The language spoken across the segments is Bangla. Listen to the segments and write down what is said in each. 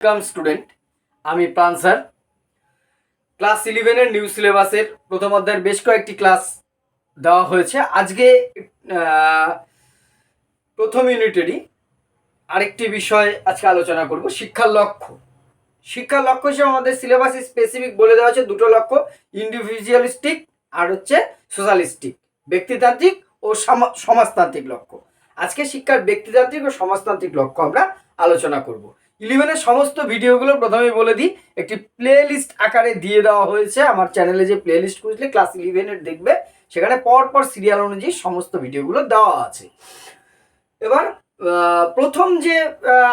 ওয়েলকাম স্টুডেন্ট আমি প্রাণ স্যার। ক্লাস ইলেভেনের নিউ সিলেবাসের প্রথম অধ্যায়ের বেশ কয়েকটি ক্লাস দেওয়া হয়েছে। আজকে প্রথম ইউনিটেরই আরেকটি বিষয় আজকে আলোচনা করব, শিক্ষার লক্ষ্য। শিক্ষার লক্ষ্য হিসেবে আমাদের সিলেবাসে স্পেসিফিক বলে দেওয়া হচ্ছে দুটো লক্ষ্য ইন্ডিভিজুয়ালিস্টিক আর হচ্ছে সোশ্যালিস্টিক ব্যক্তিতান্ত্রিক ও সমা- সমাজতান্ত্রিক লক্ষ্য। আজকে শিক্ষার ব্যক্তিতান্ত্রিক ও সমাজতান্ত্রিক লক্ষ্য আমরা আলোচনা করব। ইলেভেনের সমস্ত ভিডিওগুলো প্রথমেই বলে দিই, একটি প্লে লিস্ট আকারে দিয়ে দেওয়া হয়েছে। আমার চ্যানেলে যে প্লে লিস্ট খুঁজলে ক্লাস ইলেভেনের দেখবে, সেখানে পর পর সিরিয়াল অনুযায়ী সমস্ত ভিডিওগুলো দেওয়া আছে। এবার প্রথম যে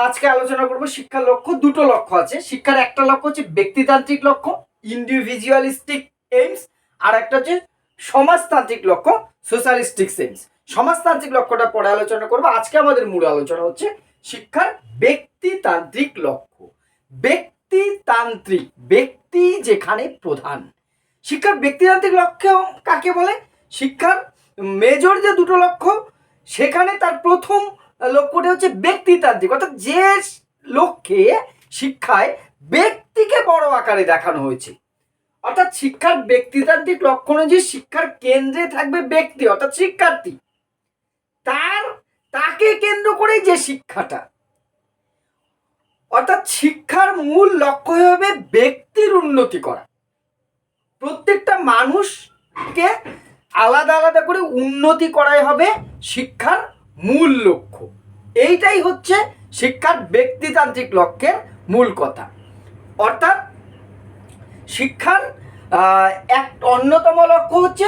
আজকে আলোচনা করব শিক্ষার লক্ষ্য, দুটো লক্ষ্য আছে। শিক্ষার একটা লক্ষ্য হচ্ছে ব্যক্তিতান্ত্রিক লক্ষ্য ইন্ডিভিজুয়ালিস্টিক এইমস আর একটা হচ্ছে সমাজতান্ত্রিক লক্ষ্য সোশ্যালিস্টিক সেন্স সমাজতান্ত্রিক লক্ষ্যটা পরে আলোচনা করব। আজকে আমাদের মূল আলোচনা হচ্ছে শিক্ষার ব্যক্তিতান্ত্রিক লক্ষ্য। ব্যক্তিতান্ত্রিক, ব্যক্তি যেখানে প্রধান। শিক্ষার ব্যক্তিতান্ত্রিক লক্ষ্য কাকে বলে? শিক্ষার মেজর যে দুটো লক্ষ্য, সেখানে তার প্রথম লক্ষ্যটা হচ্ছে ব্যক্তিতান্ত্রিক। অর্থাৎ যে লক্ষ্যে শিক্ষায় ব্যক্তিকে বড় আকারে দেখানো হয়েছে। অর্থাৎ শিক্ষার ব্যক্তিতান্ত্রিক লক্ষ্য অনুযায়ী শিক্ষার কেন্দ্রে থাকবে ব্যক্তি, অর্থাৎ শিক্ষার্থী। তার তাকে কেন্দ্র করেই যে শিক্ষাটা, অর্থাৎ শিক্ষার মূল লক্ষ্য হবে ব্যক্তির উন্নতি করা। প্রত্যেকটা মানুষকে আলাদা আলাদা করে উন্নতি করাই হবে শিক্ষার মূল লক্ষ্য। এইটাই হচ্ছে শিক্ষার ব্যক্তিতান্ত্রিক লক্ষ্যের মূল কথা। অর্থাৎ শিক্ষার এক অন্যতম লক্ষ্য হচ্ছে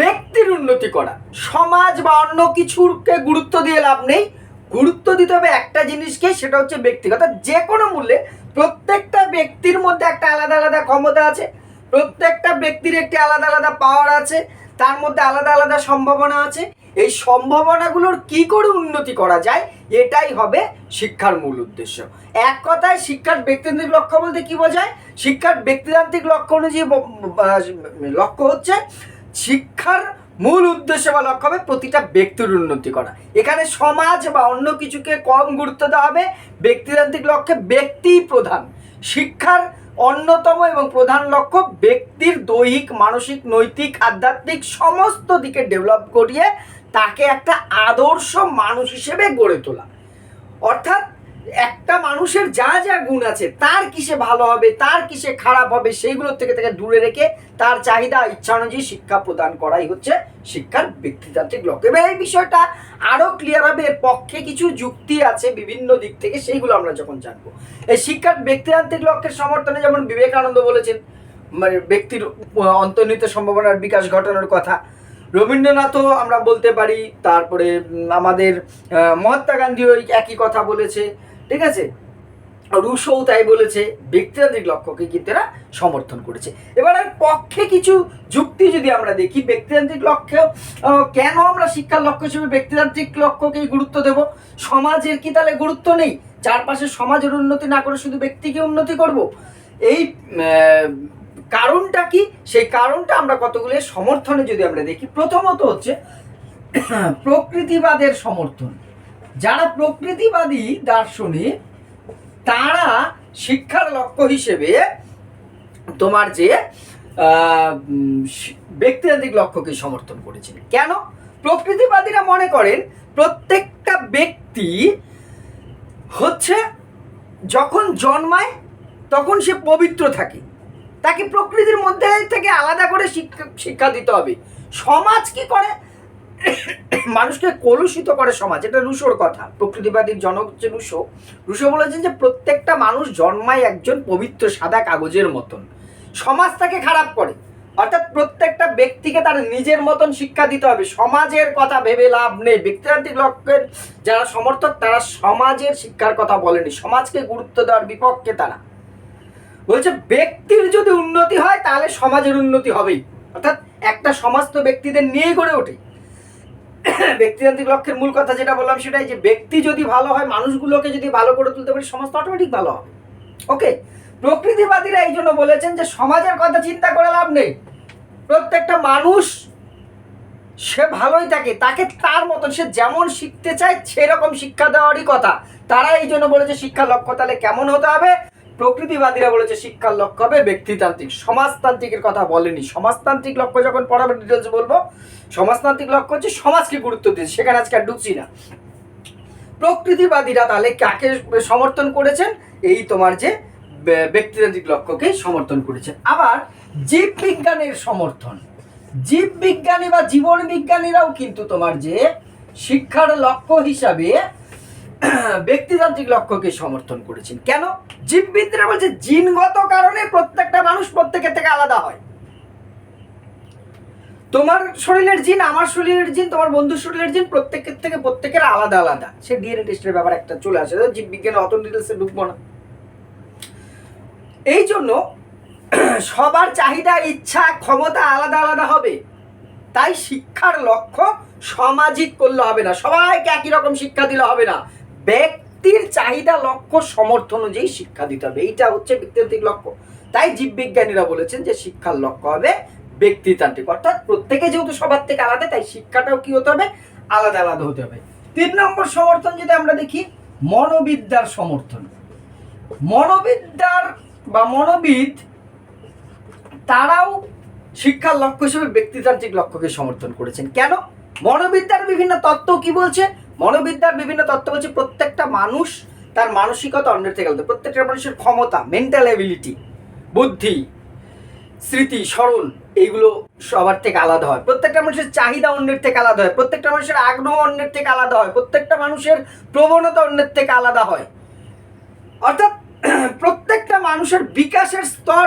ব্যক্তির উন্নতি করা। সমাজ বা অন্য কিছুকে গুরুত্ব দিয়ে লাভ নেই। গুরুত্ব দিতে হবে একটা জিনিসকে, সেটা হচ্ছে ব্যক্তিগত। যে কোনো মূল্যে প্রত্যেকটা ব্যক্তির মধ্যে একটা আলাদা আলাদা ক্ষমতা আছে, প্রত্যেকটা ব্যক্তির একটি আলাদা আলাদা পাওয়ার আছে, তার মধ্যে আলাদা আলাদা সম্ভাবনা আছে। এই সম্ভাবনাগুলোর কি করে উন্নতি করা যায়, এটাই হবে শিক্ষার মূল উদ্দেশ্য। এক কথায় শিক্ষার ব্যক্তিতান্ত্রিক লক্ষ্য বলতে কি বোঝায়? শিক্ষার ব্যক্তিতান্ত্রিক লক্ষ্য অনুযায়ী লক্ষ্য হচ্ছে শিক্ষার মূল উদ্দেশ্য বা লক্ষ্য হবে প্রতিটা ব্যক্তির উন্নতি করা। এখানে সমাজ বা অন্য কিছুকে কম গুরুত্ব দেওয়া হবে, ব্যক্তিতান্ত্রিক লক্ষ্যে ব্যক্তিই প্রধান। শিক্ষার অন্যতম এবং প্রধান লক্ষ্য ব্যক্তির দৈহিক, মানসিক, নৈতিক, আধ্যাত্মিক সমস্ত দিকে ডেভেলপ করিয়ে তাকে একটা আদর্শ মানুষ হিসেবে গড়ে তোলা। অর্থাৎ একটা মানুষের যা যা গুণ আছে, তার কিসে ভালো হবে, তার কিসে খারাপ হবে, সেইগুলোর থেকে তাকে দূরে রেখে তার চাহিদা, ইচ্ছা অনুযায়ী শিক্ষা প্রদান করাই হচ্ছে শিক্ষার ব্যক্তিতান্ত্রিক লক্ষ্য এবার এই বিষয়টা আরও ক্লিয়ার হবে, এর পক্ষে কিছু যুক্তি আছে বিভিন্ন দিক থেকে, সেইগুলো আমরা যখন জানব। এই শিক্ষার ব্যক্তিতান্ত্রিক লক্ষ্যের সমর্থনে যেমন বিবেকানন্দ বলেছেন মানে ব্যক্তির অন্তর্নিহিত সম্ভাবনার বিকাশ ঘটানোর কথা, রবীন্দ্রনাথও আমরা বলতে পারি, তারপরে আমাদের মহাত্মা গান্ধীও একই কথা বলেছে। ঠিক আছে? রুশোও তাই বলেছে, ব্যক্তিতান্ত্রিক লক্ষ্যকে কিন্তু এরা সমর্থন করেছে। এবার এর পক্ষে কিছু যুক্তি যদি আমরা দেখি, ব্যক্তিতান্ত্রিক লক্ষ্য কেন আমরা শিক্ষার লক্ষ্য হিসেবে ব্যক্তিতান্ত্রিক লক্ষ্যকেই গুরুত্ব দেব? সমাজের কি তাহলে গুরুত্ব নেই? চারপাশে সমাজের উন্নতি না করে শুধু ব্যক্তিকে উন্নতি করব? এই কারণটা কি? সেই কারণটা আমরা কতগুলো সমর্থনে যদি আমরা দেখি, প্রথমত হচ্ছে প্রকৃতিবাদের সমর্থন। যারা প্রকৃতিবাদী দার্শনিক, তারা শিক্ষার লক্ষ্য হিসেবে তোমার যে ব্যক্তিতান্ত্রিক লক্ষ্যকে সমর্থন করেছেন। কেন? প্রকৃতিবাদীরা মনে করেন প্রত্যেকটা ব্যক্তি হচ্ছে যখন জন্মায় তখন সে পবিত্র থাকে। তাকে প্রকৃতির মধ্যে থেকে আলাদা করে শিক্ষা শিক্ষা দিতে হবে। সমাজ কি করে? মানুষকে কলুষিত করে সমাজ, এটা রুশোর কথা প্রকৃতিবাদীর জনক হচ্ছে রুশো রুশো বলেছেন যে প্রত্যেকটা মানুষ জন্মায় একজন পবিত্র সাদা কাগজের মতন। সমাজ তাকে খারাপ করে, অর্থাৎ প্রত্যেকটা ব্যক্তিকে তার নিজের মতন শিক্ষা দিতে হবে। সমাজের কথা ভেবে লাভ নেই। ব্যক্তিতান্ত্রিক লক্ষ্যের যারা সমর্থক, তারা সমাজের শিক্ষার কথা বলেনি। সমাজকে গুরুত্ব দেওয়ার বিপক্ষে তারা। বলছে, ব্যক্তির যদি উন্নতি হয়, তাহলে সমাজের উন্নতি হবেই। অর্থাৎ একটা সমাজ তো ব্যক্তিদের নিয়েই গড়ে ওঠে। ব্যক্তিতান্ত্রিক লক্ষ্যের মূল কথা যেটা বললাম সেটাই যে ব্যক্তি যদি ভালো হয়, মানুষগুলোকে যদি ভালো করে তুলতে পারি, সমাজ তো অটোমেটিক ভালো হবে। ওকে? প্রকৃতিবাদীরা এই জন্য বলেছেন যে সমাজের কথা চিন্তা করে লাভ নেই। প্রত্যেকটা মানুষ সে ভালোই থাকে, তাকে তার মতন, সে যেমন শিখতে চায়, সেরকম শিক্ষা দেওয়ারই কথা। তারা এই জন্য বলেছে শিক্ষা লক্ষ্য তাহলে কেমন হতে হবে? প্রকৃতিবাদীরা বলেছে শিক্ষার লক্ষ্য হবে ব্যক্তিতান্ত্রিক। সমাজতান্ত্রিকের কথা বলেনি। সমাজতান্ত্রিক লক্ষ্য যখন পড়াবে ডিটেলস বলব, সমাজতান্ত্রিক লক্ষ্য হচ্ছে সমাজকে গুরুত্ব দিয়েছে সেখানে আজকে আর ঢুকছি না। প্রকৃতিবাদীরা তাহলে কাকে সমর্থন করেছেন? এই তোমার যে ব্যক্তিতান্ত্রিক লক্ষ্যকে সমর্থন করেছেন আবার জীববিজ্ঞানের সমর্থন। জীববিজ্ঞানী বা জীবন বিজ্ঞানীরাও কিন্তু তোমার যে শিক্ষার লক্ষ্য হিসাবে ব্যক্তিতান্ত্রিক লক্ষ্যকে সমর্থন করেছেন। কেন? জীববিদরা বলছে, জিনগত কারণে প্রত্যেকটা মানুষ প্রত্যেকের থেকে আলাদা হয়। তোমার শরীরের জিন, আমার শরীরের জিন, তোমার বন্ধুর শরীরের জিন প্রত্যেকের থেকে প্রত্যেকের আলাদা আলাদা। সে ডিএনএ টেস্টের ব্যাপার একটা চলে আসে। জীববিজ্ঞানে অত ডিটেলসে ঢুকবো না। এই জন্য সবার চাহিদা, ইচ্ছা, ক্ষমতা আলাদা আলাদা হবে। তাই শিক্ষার লক্ষ্য সামাজিক করলে হবে না। সবাইকে একই রকম শিক্ষা দিলে হবে না। ব্যক্তির চাহিদা, লক্ষ্য সমর্থন অনুযায়ী শিক্ষা দিতে হবে। এইটা হচ্ছে ব্যক্তিতান্ত্রিক লক্ষ্য। তাই জীববিজ্ঞানীরা বলেছেন যে শিক্ষার লক্ষ্য হবে ব্যক্তিতান্ত্রিক। অর্থাৎ প্রত্যেকে যেহেতু সবার থেকে আলাদা, তাই শিক্ষাটাও কি হতে হবে? আলাদা আলাদা হতে হবে। তিন নম্বর সমর্থন যদি আমরা দেখি, মনোবিদ্যার সমর্থন। মনোবিদ্যার বা মনোবিদ, তারাও শিক্ষার লক্ষ্য হিসেবে ব্যক্তিতান্ত্রিক লক্ষ্যকে সমর্থন করেছেন। কেন? মনোবিদ্যার বিভিন্ন তত্ত্ব কি বলছে? মনোবিদ্যার বিভিন্ন তত্ত্ব বলছে প্রত্যেকটা মানুষ তার মানসিকতা অন্যের থেকে আলাদা। প্রত্যেকটা মানুষের ক্ষমতা মেন্টাল এবিলিটি বুদ্ধি, স্মৃতি, স্মরণ, এইগুলো সবার থেকে আলাদা হয়। প্রত্যেকটা মানুষের চাহিদা অন্যের থেকে আলাদা হয়। প্রত্যেকটা মানুষের আগ্রহ অন্যের থেকে আলাদা হয়। প্রত্যেকটা মানুষের প্রবণতা অন্যের থেকে আলাদা হয়। অর্থাৎ প্রত্যেকটা মানুষের বিকাশের স্তর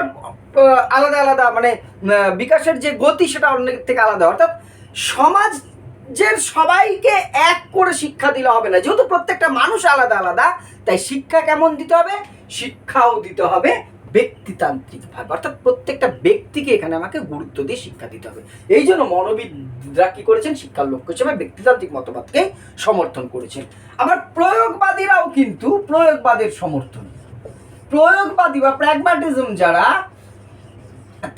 আলাদা আলাদা মানে বিকাশের যে গতি সেটা অন্যের থেকে আলাদা অর্থাৎ সমাজের সবাইকে এক করে শিক্ষা দিলে হবে না। যেহেতু প্রত্যেকটা মানুষ আলাদা আলাদা, তাই শিক্ষা কেমন দিতে হবে? শিক্ষাও দিতে হবে ব্যক্তিতান্ত্রিক ভাবে। অর্থাৎ প্রত্যেকটা ব্যক্তিকে এখানে আমাকে গুরুত্ব দিয়ে শিক্ষা দিতে হবে। এই জন্য মনোবিদরা কি করেছেন? শিক্ষার লক্ষ্য হিসেবে ব্যক্তিতান্ত্রিক মতবাদকে সমর্থন করেছেন। আবার প্রয়োগবাদীরাও কিন্তু প্রয়োগবাদের সমর্থন। প্রয়োগবাদী বা প্র্যাগমাটিজম যারা,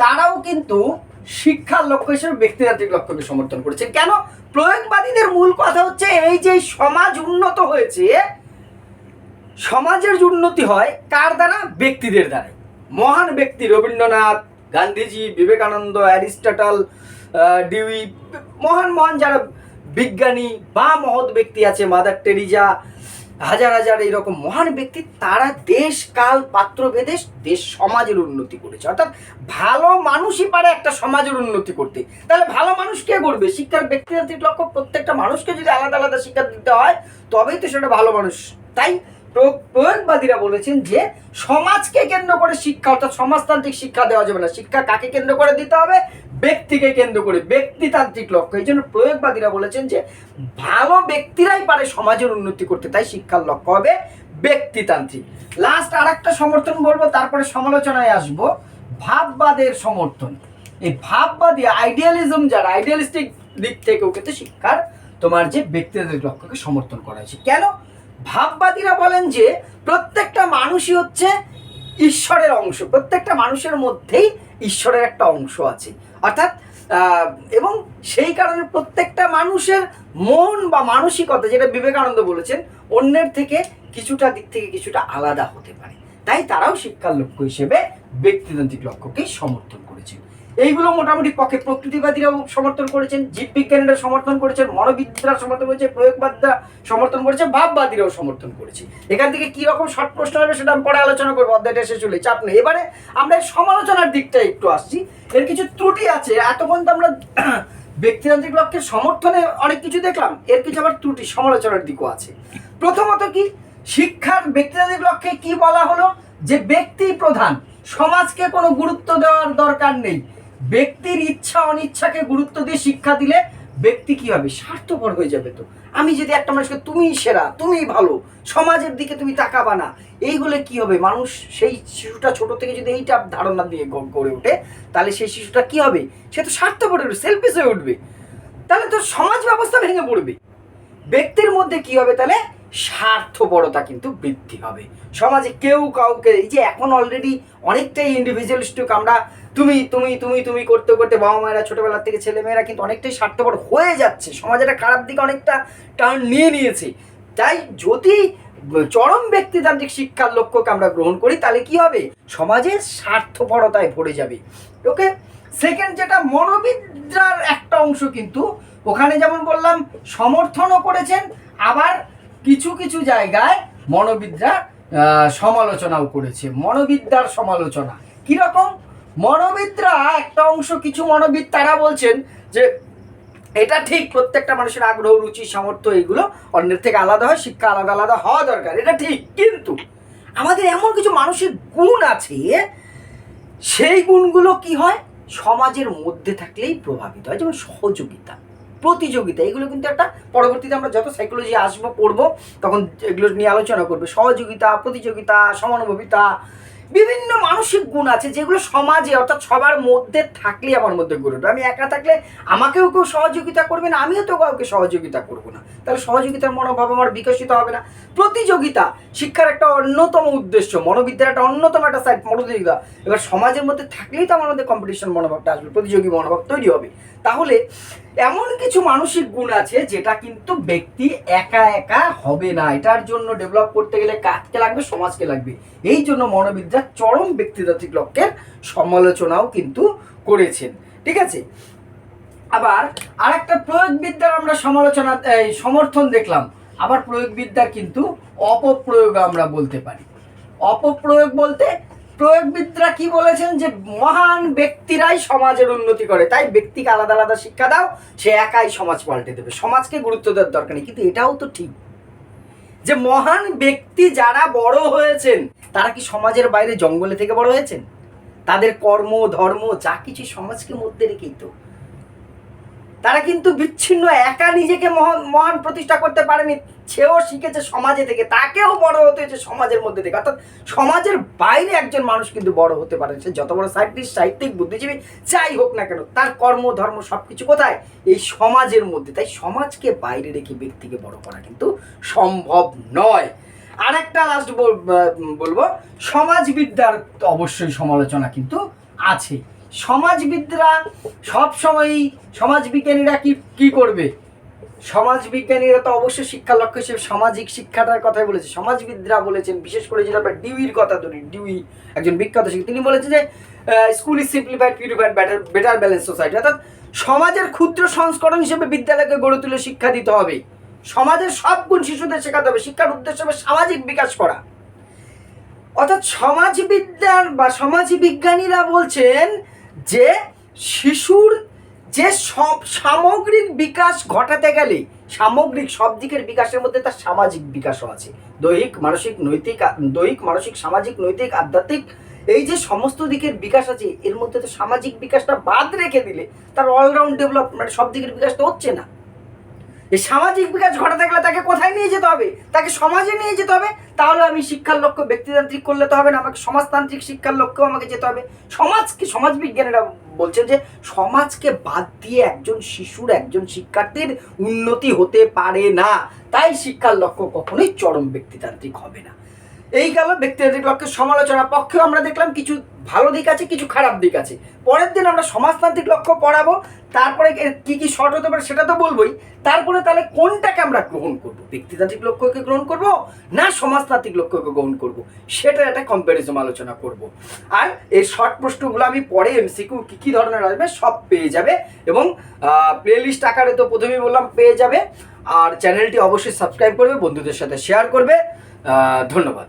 তারাও কিন্তু শিক্ষার লক্ষ্য হিসেবে ব্যক্তিতান্ত্রিক লক্ষ্যকে সমর্থন করেছে। কেন? প্রয়োগবাদীদের মূল কথা হচ্ছে এই যে সমাজ উন্নত হয়েছে, সমাজের উন্নতি হয়, কার দ্বারা? ব্যক্তিদের দ্বারা মহান ব্যক্তি রবীন্দ্রনাথ, গান্ধীজি, বিবেকানন্দ, অ্যারিস্টটল ডিউই, মহান মহান যারা বিজ্ঞানী বা মহৎ ব্যক্তি আছে, মাদার টেরিজা হাজার হাজার এরকম মহান ব্যক্তি, তারা দেশ, কাল, পাত্র ভেদে দেশ, সমাজের উন্নতি করেছে। অর্থাৎ ভালো মানুষই পারে একটা সমাজের উন্নতি করতে। তাহলে ভালো মানুষ কে করবে? শিক্ষার ব্যক্তিতান্ত্রিক লক্ষ্য প্রত্যেকটা মানুষকে যদি আলাদা আলাদা শিক্ষা দিতে হয়, তবেই তো সেটা ভালো মানুষ। তাই প্র- প্রয়োগবাদীরা বলেছেন যে সমাজকে কেন্দ্র করে শিক্ষা, অর্থাৎ সমাজতান্ত্রিক শিক্ষা দেওয়া যাবে না। শিক্ষা কাকে কেন্দ্র করে দিতে হবে? ব্যক্তিকে কেন্দ্র করে ব্যক্তিতান্ত্রিক লক্ষ্য। এই জন্য প্রয়োগবাদীরা বলেছেন যে, ভালো ব্যক্তিরাই পারে সমাজের উন্নতি করতে, তাই শিক্ষার লক্ষ্য হবে ব্যক্তিতান্ত্রিক। লাস্ট আর একটা সমর্থন বলব, তারপরে সমালোচনায় আসব। ভাববাদের সমর্থন। এই ভাববাদী আইডিয়ালিজম যারা আইডিয়ালিস্টিক দিক থেকেও কিন্তু শিক্ষার তোমার যে ব্যক্তিগত লক্ষ্যকে সমর্থন করা হয়েছে। কেন? ভাববাদীরা বলেন যে, প্রত্যেকটা মানুষই হচ্ছে ঈশ্বরের অংশ। প্রত্যেকটা মানুষের মধ্যেই ঈশ্বরের একটা অংশ আছে। অর্থাৎ এবং সেই কারণে প্রত্যেকটা মানুষের মন বা মানসিকতা, যেটা বিবেকানন্দ বলেছেন, অন্যের থেকে কিছুটা দিক থেকে কিছুটা আলাদা হতে পারে। তাই তারাও শিক্ষার লক্ষ্য হিসেবে ব্যক্তিতান্ত্রিক লক্ষ্যকেই সমর্থন এইগুলো মোটামুটি পক্ষে প্রকৃতিবাদীরাও সমর্থন করেছেন, জীববিজ্ঞানীরা সমর্থন করেছেন, মনোবিদরা সমর্থন করেছে, প্রয়োগবাদীরা সমর্থন করেছে, ভাববাদীরাও সমর্থন করেছে। এখান থেকে কি রকম শর্ট প্রশ্ন হবে সেটা আমি পরে আলোচনা করব, অধ্যায়টা শেষ হলে, চাপ নেই। এবারে আমরা সমালোচনার দিকটা একটু আসছি। এর কিছু ত্রুটি আছে এতক্ষণ তো আমরা ব্যক্তিতান্ত্রিক লক্ষ্যের সমর্থনে অনেক কিছু দেখলাম, এর কিছু আবার ত্রুটি, সমালোচনার দিকও আছে। প্রথমত কি, শিক্ষার ব্যক্তিতান্ত্রিক লক্ষ্যে কি বলা হলো? যে ব্যক্তি প্রধান, সমাজকে কোনো গুরুত্ব দেওয়ার দরকার নেই। ব্যক্তির ইচ্ছা, অনিচ্ছাকে গুরুত্ব দিয়ে শিক্ষা দিলে ব্যক্তি কি হবে? স্বার্থপর হয়ে যাবে তো। আমি যদি একটা মানুষকে তুমিই সেরা তুমি ভালো, সমাজের দিকে তুমি তাকাবা না এইগুলো কি হবে? মানুষ সেই শিশুটা ছোট থেকে যদি এইটা ধারণা দিয়ে গড়ে ওঠে, তাহলে সেই শিশুটা কি হবে? সে তো স্বার্থপর হবে সেলফিস হয়ে উঠবে। তাহলে তো সমাজ ব্যবস্থা ভেঙে পড়বে। ব্যক্তির মধ্যে কি হবে তাহলে? স্বার্থপরতা কিন্তু বৃদ্ধি হবে সমাজে কেউ কাউকে, এই যে এখন অলরেডি অনেকটাই ইন্ডিভিজুয়ালিস্টিক আমরা তুমি তুমি তুমি তুমি করতে করতে বাবা মায়েরা ছোটবেলা থেকে ছেলে মেয়েরা কিন্তু অনেকটাই স্বার্থপর হয়ে যাচ্ছে। সমাজের খারাপ দিকে অনেকটা টার্ন নিয়ে নিয়েছে। তাই যদি চরম ব্যক্তিতান্ত্রিক শিক্ষার লক্ষ্যকে আমরা গ্রহণ করি, তাহলে কি হবে? সমাজের স্বার্থপরতায় ভরে যাবে। ওকে? সেকেন্ড যেটা, মনোবিদ্যার একটা অংশ কিন্তু, ওখানে যেমন বললাম, সমর্থনও করেছেন, আবার কিছু কিছু জায়গায় মনোবিদ্যা সমালোচনাও করেছে। মনোবিদ্যার সমালোচনা। কীরকম? মনোবিদরা একটা অংশ কিছু মনোবিদ তারা বলছেন যে, এটা ঠিক, প্রত্যেকটা মানুষের আগ্রহ, রুচি, সামর্থ্য এগুলো অন্যের থেকে আলাদা হয়, শিক্ষা আলাদা আলাদা হওয়া দরকার, এটা ঠিক। কিন্তু আমাদের এমন কিছু মানুষের গুণ আছে, সেই গুণগুলো কি হয়? সমাজের মধ্যে থাকলেই প্রভাবিত হয়, যেমন সহযোগিতা। প্রতিযোগিতা, এগুলো কিন্তু একটা পরবর্তীতে আমরা যত সাইকোলজি আসব, পড়ব, তখন এগুলো নিয়ে আলোচনা করবে। সহযোগিতা, প্রতিযোগিতা সমানুভবিতা বিভিন্ন মানসিক গুণ আছে যেগুলো সমাজে অর্থাৎ সবার মধ্যে থাকলেই আমার মধ্যে উঠবে আমি একা থাকলে আমাকেও কেউ সহযোগিতা করবে না, আমিও তো কাউকে সহযোগিতা করব না। তাহলে সহযোগিতার মনোভাব আমার বিকশিত হবে না। প্রতিযোগিতা শিক্ষার একটা অন্যতম উদ্দেশ্য, মনোবিদ্যার একটা অন্যতম একটা সাইড প্রতিযোগিতা এবার সমাজের মধ্যে থাকলেই তো আমার মধ্যে কম্পিটিশন মনোভাবটা আসবে, প্রতিযোগী মনোভাব তৈরি হবে। তাহলে এমন কিছু মানসিক গুণ আছে যেটা কিন্তু ব্যক্তি একা একা হবে না। এটার জন্য ডেভেলপ করতে গেলে কাজকে লাগবে, সমাজকে লাগবে। এই জন্য মনোবিদ্যা চরম ব্যক্তিতাত্ত্বিক লক্ষ্যের সমালোচনাও কিন্তু করেছেন। ঠিক আছে? আবার আরেকটা প্রয়োগবিদ্যার আমরা সমালোচনা সমর্থন দেখলাম। আবার প্রয়োগবিদ্যার কিন্তু অপপ্রয়োগ আমরা বলতে পারি। অপপ্রয়োগ বলতে প্রয়োগবিদরা কি বলেছেন যে মহান ব্যক্তিরাই সমাজের উন্নতি করে? তাই ব্যক্তিকে আলাদা আলাদা শিক্ষা দাও, সে একাই সমাজ পাল্টে দেবে। সমাজকে গুরুত্ব দেওয়ার দরকার নেই। কিন্তু এটাও তো ঠিক যে মহান ব্যক্তি যারা বড় হয়েছেন, তারা কি সমাজের বাইরে জঙ্গলে থেকে বড় হয়েছেন? তাদের কর্ম, ধর্ম, যা কিছু সমাজকে মধ্যে রেখেই তো তারা কিন্তু বিচ্ছিন্ন, একা নিজেকে মহান মহান প্রতিষ্ঠা করতে পারেনি। সেও শিখেছে সমাজে থেকে, তাকেও বড় হতে হয়েছে সমাজের মধ্যে থেকে। অর্থাৎ সমাজের বাইরে একজন মানুষ কিন্তু বড় হতে পারে সে যত বড় সাহিত্যিক সাহিত্যিক, বুদ্ধিজীবী, যাই হোক না কেন, তার কর্ম, ধর্ম সব কিছু কোথায়? এই সমাজের মধ্যে। তাই সমাজকে বাইরে রেখে ব্যক্তিকে বড় করা কিন্তু সম্ভব নয়। আরেকটা লাস্ট বলব, সমাজবিদ্যার অবশ্যই সমালোচনা কিন্তু আছে সমাজবিদরা সবসময়ই সমাজবিজ্ঞানীরা কি কি করবে? সমাজবিজ্ঞানীরা তো অবশ্যই শিক্ষার লক্ষ্য হিসেবে সামাজিক শিক্ষাটার কথাই বলেছে। সমাজবিদরা বলেছেন, বিশেষ করে যেটা আমরা ডিউইর কথা ধরি, ডিউই একজন বিখ্যাত শিক্ষক, তিনি বলেছেন যে school is simplified purified better better balance society অর্থাৎ সমাজের ক্ষুদ্র সংস্করণ হিসেবে বিদ্যালয়কে গড়ে তুলে শিক্ষা দিতে হবে। সমাজের সব গুণ শিশুদের শেখাতে হবে। শিক্ষার উদ্দেশ্য হবে সামাজিক বিকাশ করা। অর্থাৎ সমাজবিদ্যার বা সমাজ বিজ্ঞানীরা বলছেন যে শিশুর যে সব সামগ্রিক বিকাশ ঘটাতে গেলে, সামগ্রিক সব দিকের বিকাশের মধ্যে তার সামাজিক বিকাশও আছে। দৈহিক, মানসিক, নৈতিক দৈহিক, মানসিক, সামাজিক, নৈতিক, আধ্যাত্মিক, এই যে সমস্ত দিকের বিকাশ আছে, এর মধ্যে তো সামাজিক বিকাশটা বাদ রেখে দিলে তার অলরাউন্ড ডেভেলপমেন্ট সব দিকের বিকাশ তো হচ্ছে না। এই সামাজিক বিকাশ ঘটাতে গেলে তাকে কোথায় নিয়ে যেতে হবে? তাকে সমাজে নিয়ে যেতে হবে? তাহলে আমি শিক্ষার লক্ষ্য ব্যক্তিতান্ত্রিক করলে তো হবে না, আমাকে সমাজতান্ত্রিক শিক্ষার লক্ষ্য আমাকে যেতে হবে। সমাজকে, সমাজবিজ্ঞানীরা বলছেন যে সমাজকে বাদ দিয়ে একজন শিশুর, একজন শিক্ষার্থীর উন্নতি হতে পারে না। তাই শিক্ষার লক্ষ্য কখনোই চরম ব্যক্তিতান্ত্রিক হবে না। এই গেল ব্যক্তিতান্ত্রিক লক্ষ্যের সমালোচনা পক্ষেও আমরা দেখলাম কিছু ভালো দিক আছে, কিছু খারাপ দিক আছে। পরের দিন আমরা সমাজতান্ত্রিক লক্ষ্য পড়াবো, তারপরে কি কি শর্ট হতে পারে সেটা তো বলবোই। তারপরে তাহলে কোনটাকে আমরা গ্রহণ করব? ব্যক্তিতান্ত্রিক লক্ষ্যকে গ্রহণ করব না সমাজতান্ত্রিক লক্ষ্যকে গ্রহণ করব? সেটা একটা কম্প্যারিজম আলোচনা করব। আর এই শর্ট প্রশ্নগুলো আমি পরে এমসিকিউ কী কী ধরনের আসবে সব পেয়ে যাবে এবং প্লে লিস্ট আকারে তো প্রথমেই বললাম পেয়ে যাবে। আর চ্যানেলটি অবশ্যই সাবস্ক্রাইব করবে, বন্ধুদের সাথে শেয়ার করবে। ধন্যবাদ।